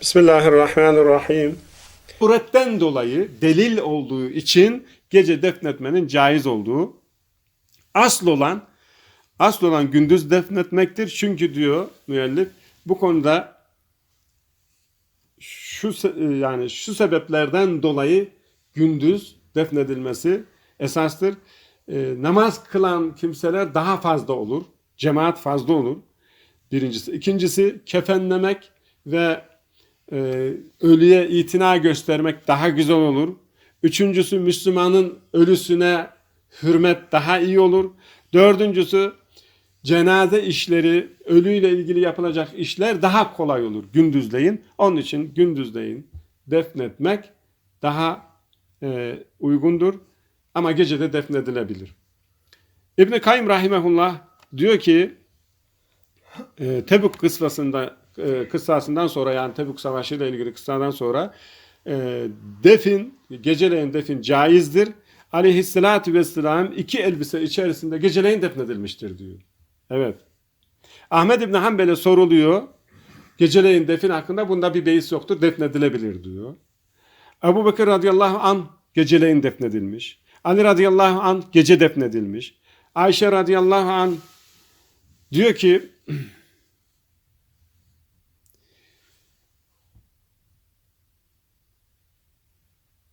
Bismillahirrahmanirrahim. Uretten dolayı delil olduğu için gece defnetmenin caiz olduğu asıl olan asıl olan gündüz defnetmektir. Çünkü diyor müellif bu konuda şu se- yani şu sebeplerden dolayı gündüz defnedilmesi esastır. Ee, namaz kılan kimseler daha fazla olur. Cemaat fazla olur. Birincisi. İkincisi kefenlemek ve e, ölüye itina göstermek daha güzel olur. Üçüncüsü Müslümanın ölüsüne hürmet daha iyi olur. Dördüncüsü cenaze işleri, ölüyle ilgili yapılacak işler daha kolay olur gündüzleyin. Onun için gündüzleyin defnetmek daha e, uygundur. Ama gece de defnedilebilir. İbn-i Kayyum Rahimehullah diyor ki e, Tebük kıssasında e, kıssasından sonra yani Tebük Savaşı ile ilgili kıssadan sonra e, defin, geceleyin defin caizdir. Aleyhissalatü vesselam iki elbise içerisinde geceleyin defnedilmiştir diyor. Evet. Ahmed İbni Hanbel'e soruluyor. Geceleyin defin hakkında bunda bir beis yoktur. Defnedilebilir diyor. Ebu Bekir radıyallahu an geceleyin defnedilmiş. Ali radıyallahu an gece defnedilmiş. Ayşe radıyallahu an diyor ki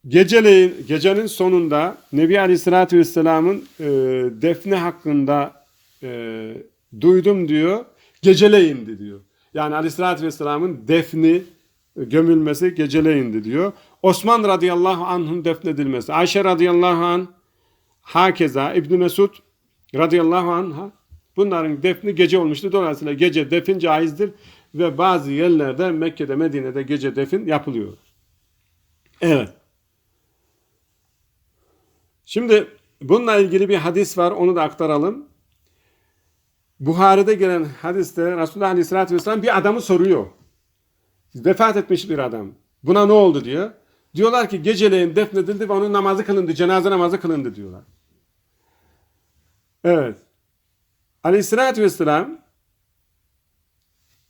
Geceleyin, gecenin sonunda Nebi Aleyhisselatü Vesselam'ın e, defne hakkında e, duydum diyor. Geceleyindi diyor. Yani Aleyhisselatü Vesselam'ın defni e, gömülmesi geceleyindi diyor. Osman radıyallahu anh'ın defnedilmesi. Ayşe radıyallahu anh hakeza İbn Mesud radıyallahu anh bunların defni gece olmuştu. Dolayısıyla gece defin caizdir ve bazı yerlerde Mekke'de Medine'de gece defin yapılıyor. Evet. Şimdi bununla ilgili bir hadis var onu da aktaralım. Buhari'de gelen hadiste Resulullah Aleyhisselatü Vesselam bir adamı soruyor. Vefat etmiş bir adam. Buna ne oldu diyor. Diyorlar ki geceleyin defnedildi ve onun namazı kılındı. Cenaze namazı kılındı diyorlar. Evet. Aleyhisselatü Vesselam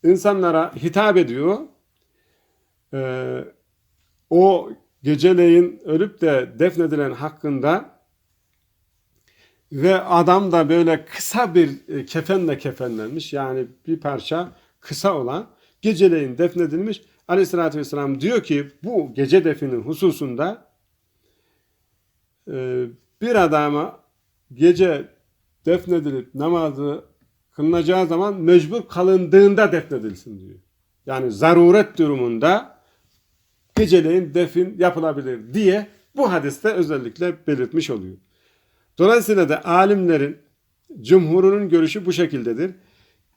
insanlara hitap ediyor. Ee, o geceleyin ölüp de defnedilen hakkında ve adam da böyle kısa bir e, kefenle kefenlenmiş yani bir parça kısa olan geceleyin defnedilmiş. Aleyhissalatü vesselam diyor ki bu gece definin hususunda e, bir adama gece defnedilip namazı kılınacağı zaman mecbur kalındığında defnedilsin diyor. Yani zaruret durumunda geceleyin defin yapılabilir diye bu hadiste özellikle belirtmiş oluyor. Dolayısıyla da alimlerin cumhurunun görüşü bu şekildedir.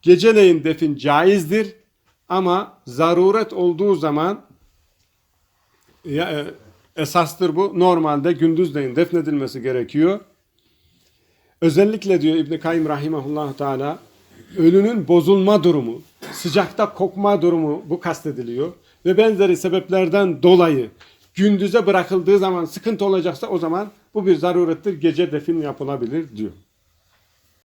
Geceleyin defin caizdir ama zaruret olduğu zaman ya, e, esastır bu. Normalde gündüzleyin defnedilmesi gerekiyor. Özellikle diyor İbn Kayyim rahimehullah teala ölünün bozulma durumu, sıcakta kokma durumu bu kastediliyor ve benzeri sebeplerden dolayı gündüze bırakıldığı zaman sıkıntı olacaksa o zaman bu bir zarurettir gece defin yapılabilir diyor.